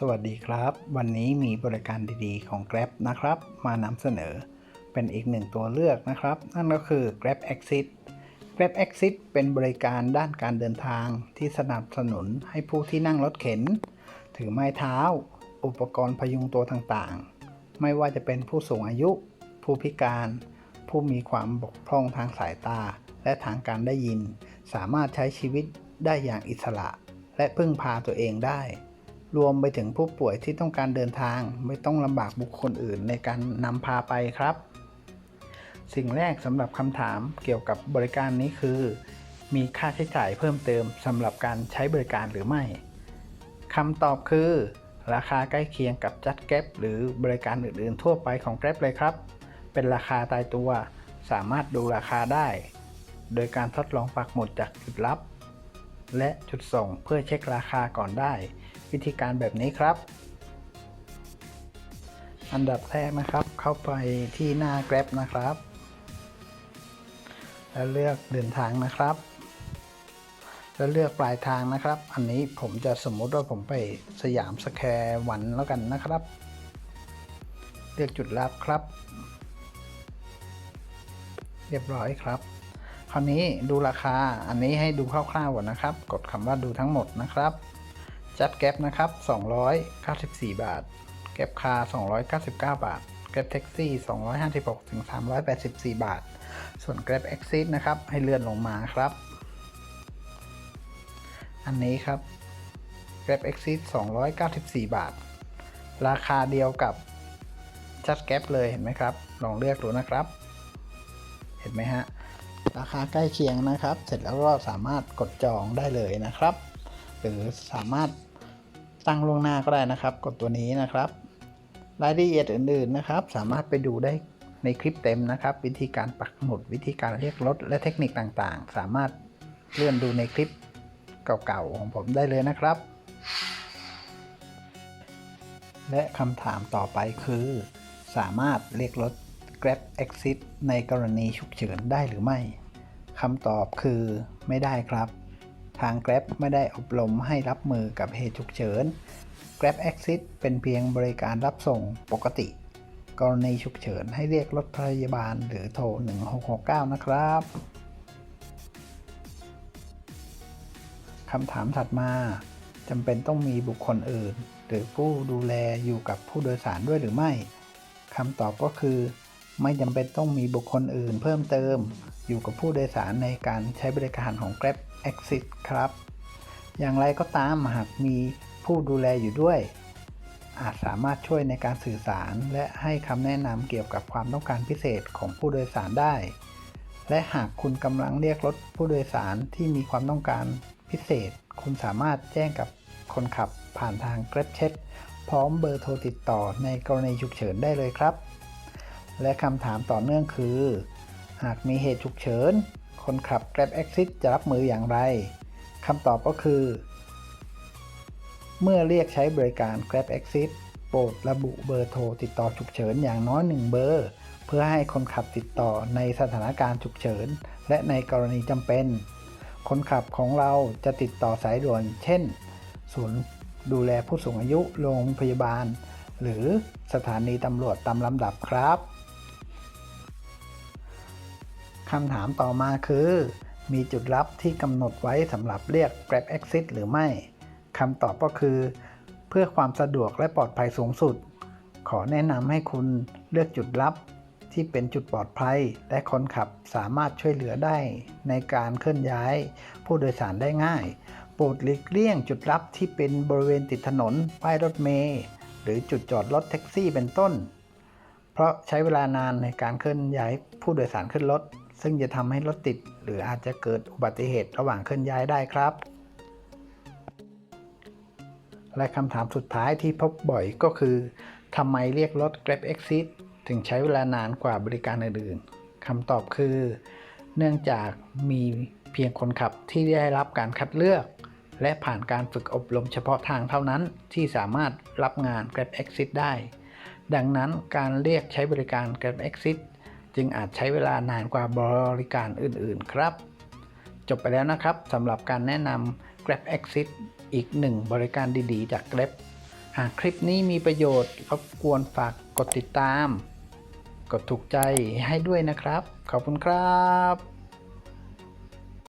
สวัสดีครับ วันนี้มีบริการดีๆของ Grab นะครับ มานำเสนอ เป็นอีกหนึ่งตัวเลือกนะครับ นั่นก็คือ Grab Exit Grab Exit เป็นบริการด้านการเดินทางที่สนับสนุนให้ผู้ที่นั่งรถเข็น ถือไม้เท้า อุปกรณ์พยุงตัวต่างๆ ไม่ว่าจะเป็นผู้สูงอายุ ผู้พิการ ผู้มีความบกพร่องทางสายตา และทางการได้ยิน สามารถใช้ชีวิตได้อย่างอิสระ และพึ่งพาตัวเองได้ รวมไปถึงผู้ป่วยที่ต้องการเดินทาง ไม่ต้องลำบากบุคคลอื่นในการนำพาไปครับ สิ่งแรกสำหรับคำถามเกี่ยวกับบริการนี้คือ มีค่าใช้จ่ายเพิ่มเติมสำหรับการใช้บริการหรือไม่คำตอบคือ ราคาใกล้เคียงกับจัดแก๊ปหรือบริการอื่นๆ ทั่วไปของแกร็บเลยครับ เป็นราคาตายตัว สามารถดูราคาได้ โดยการทดลองปักหมุดจากจุดรับ และจุดส่งเพื่อเช็คราคาก่อนได้ วิธีการแบบนี้ครับ อันดับแรกนะครับ เข้าไปที่หน้า Grab นะครับ แล้วเลือกเดินทางนะครับ แล้วเลือกปลายทางนะครับ อันนี้ผมจะสมมุติว่าผมไปสยามสแควร์วันแล้วกันนะครับ เลือกจุดรับครับ เรียบร้อยครับ ราวนี้ดูราคา อันนี้ให้ดูคร่าวๆก่อนนะครับ กดคำว่าดูทั้งหมดนะครับ จัดแก๊ปนะครับ 294 บาท แก๊ปคาร์299 บาท แก๊ปแท็กซี่ 256ถึง384 บาท ส่วน Grab Exit นะครับ ให้เลื่อนลงมาครับ อันนี้ครับ Grab Exit 294 บาท ราคาเดียวกับจัดแก๊ปเลยเห็นไหมครับ ลองเลือกดูนะครับ เห็นไหมฮะ ราคาใกล้เคียงนะครับ เสร็จแล้วก็สามารถกดจองได้เลยนะครับ หรือสามารถตั้งล่วงหน้าก็ได้นะครับ กดตัวนี้นะครับรายละเอียดอื่นๆนะครับ สามารถไปดูได้ในคลิปเต็มนะครับ วิธีการปักหมุดวิธีการเรียกรถและเทคนิคต่างๆ สามารถเลื่อนดูในคลิปเก่าๆของผมได้เลยนะครับ และคำถามต่อไปคือ สามารถเรียกรถ Grab Exit ในกรณีฉุกเฉินได้หรือไม่คำตอบคือไม่ได้ครับ ทาง Grab ไม่ได้อบรมให้รับมือกับเหตุฉุกเฉิน Grab Exit เป็นเพียงบริการรับส่งปกติ กรณีฉุกเฉินให้เรียกรถพยาบาลหรือโทร 1669 นะครับคำถามถัดมาจำเป็นต้องมีบุคคลอื่น หรือผู้ดูแลอยู่กับผู้โดยสารด้วยหรือไม่คำตอบก็คือ ไม่จำเป็นต้องมีบุคคลอื่นเพิ่มเติม อยู่กับผู้โดยสารในการใช้บริการของ Grab Exit ครับ อย่างไรก็ตามหากมีผู้ดูแลอยู่ด้วย อาจสามารถช่วยในการสื่อสาร และให้คำแนะนำเกี่ยวกับความต้องการพิเศษของผู้โดยสารได้ และหากคุณกำลังเรียกรถผู้โดยสารที่มีความต้องการพิเศษ คุณสามารถแจ้งกับคนขับผ่านทาง Grab Chat พร้อมเบอร์โทรติดต่อในกรณีฉุกเฉินได้เลยครับ และคำถามต่อเนื่องคือ หากมีเหตุฉุกเฉิน คนขับ Grab Exit จะรับมืออย่างไรคำตอบก็คือ เมื่อเรียกใช้บริการ Grab Exit โปรดระบุเบอร์โทรติดต่อฉุกเฉินอย่างน้อย 1 เบอร์ เพื่อให้คนขับติดต่อในสถานการณ์ฉุกเฉิน และในกรณีจำเป็น คนขับของเราจะติดต่อสายด่วน เช่น ศูนย์ดูแลผู้สูงอายุ โรงพยาบาล หรือสถานีตำรวจตามลำดับครับ คำถามต่อมาคือ มีจุดรับที่กำหนดไว้สำหรับเรียก Grab Exit หรือไม่คำตอบก็คือ เพื่อความสะดวกและปลอดภัยสูงสุด ขอแนะนำให้คุณเลือกจุดรับที่เป็นจุดปลอดภัย และคนขับสามารถช่วยเหลือได้ ในการเคลื่อนย้าย ผู้โดยสารได้ง่าย โปรดหลีกเลี่ยงจุดรับที่เป็นบริเวณติดถนน ป้ายรถเมล์หรือจุดจอดรถแท็กซี่เป็นต้น เพราะใช้เวลานานในการเคลื่อนย้ายผู้โดยสารขึ้นรถ ซึ่งจะทำให้รถติด หรืออาจจะเกิดอุบัติเหตุระหว่างเคลื่อนย้ายได้ครับ และคำถามสุดท้ายที่พบบ่อยก็คือทำไมเรียกรถ Grab Exit ถึงใช้เวลานานกว่าบริการอื่นๆคำตอบคือ เนื่องจากมีเพียงคนขับที่ได้รับการคัดเลือก และผ่านการฝึกอบรมเฉพาะทางเท่านั้นที่สามารถรับงาน Grab Exit ได้ ดังนั้นการเรียกใช้บริการ Grab Exit จึงอาจใช้เวลานานกว่าบริการอื่นๆครับ จบไปแล้วนะครับสำหรับการแนะนำ Grab Exit อีกหนึ่งบริการดีๆ จาก Grab หากคลิปนี้มีประโยชน์รบกวนฝากกดติดตาม กดถูกใจให้ด้วยนะครับ ขอบคุณครับ